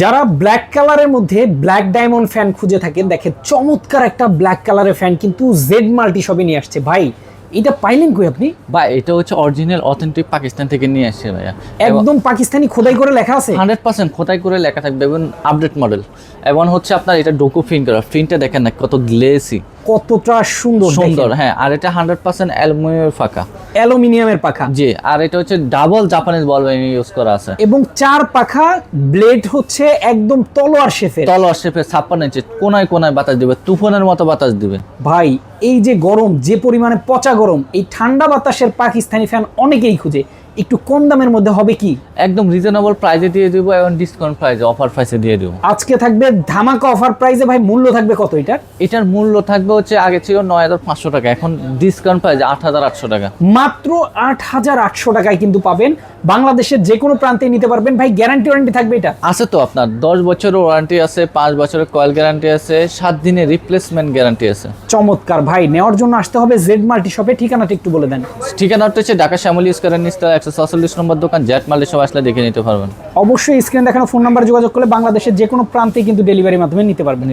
যারা ব্ল্যাক কালারের মধ্যে ব্ল্যাক ডায়মন্ড ফ্যান খুঁজে থাকেন দেখে চমৎকার একটা ব্ল্যাক কালারের ফ্যান কিন্তু জেড মাল্টি শপে নিয়ে আসছে। ভাই এটা পাইলেন কই আপনি? বা এটা হচ্ছে অরিজিনাল অথেন্টিক পাকিস্তান থেকে নিয়ে আসছে ভাইয়া। একদম পাকিস্তানি খোদাই করে লেখা আছে? হান্ড্রেড পার্সেন্ট খোদাই করে লেখা থাকবে এবং আপডেট মডেল এবং হচ্ছে আপনার এটা ডোকো করা। প্রিন্টটা দেখেন না কত গ্লেসি কতটা সুন্দর সুন্দর হ্যাঁ আর এটা হান্ড্রেড পার্সেন্ট অ্যালুমিনিয়ামের ফাঁকা। অ্যালুমিনিয়ামের পাখা। জি আর এটা হচ্ছে ডাবল জাপানিজ বল ইউজ করা আছে। এবং চার পাখা ব্লেড হচ্ছে একদম তলোয়ার শেফের তলোয়ার শেপে ছাপ্পান্ন ইঞ্চি কোনায় কোনায় বাতাস দিবে তুফানের মতো বাতাস দিবে। ভাই এই যে গরম যে পরিমাণে পচা গরম এই ঠান্ডা বাতাসের পাকিস্তানি ফ্যান অনেকেই খুঁজে। একটু কম দামের মধ্যে হবে কি? একদম রিজনেবল প্রাইসে দিয়ে দিব এবং ডিসকাউন্ট প্রাইসে অফার প্রাইসে দিয়ে দিব। আজকে থাকবে ধামাকা অফার প্রাইসে ভাই মূল্য থাকবে কত এটা? এটার মূল্য থাকবে হচ্ছে আগে ছিল নয় হাজার পাঁচশো টাকা এখন ডিসকাউন্ট প্রাইস আট হাজার আটশো টাকা। মাত্র আট হাজার আটশো টাকায় কিন্তু পাবেন বাংলাদেশের যে কোনো প্রান্তে নিতে পারবেন। ভাই গ্যারান্টি ওয়ারেন্টি থাকবে এটা? আছে তো আপনার দশ বছরের ওয়ারেন্টি আছে পাঁচ বছরের কয়েল গ্যারান্টি আছে সাত দিনের রিপ্লেসমেন্ট গ্যারান্টি আছে। চমৎকার ভাই নেওয়ার জন্য আসতে হবে জেড মাল্টি শপে ঠিকানাটা একটু বলে দেন। ঠিকানাটা হচ্ছে ঢাকা শ্যামলী স্কোয়ারের নিচতলা একশো সাতচল্লিশ নম্বর দোকান। জেড মাল্টি শপ আসলে দেখে নিতে পারবেন। অবশ্যই স্ক্রিনে দেখানো ফোন নাম্বার যোগাযোগ করলে বাংলাদেশের যে কোনো প্রান্তে কিন্তু ডেলিভারির মাধ্যমে নিতে পারবেন।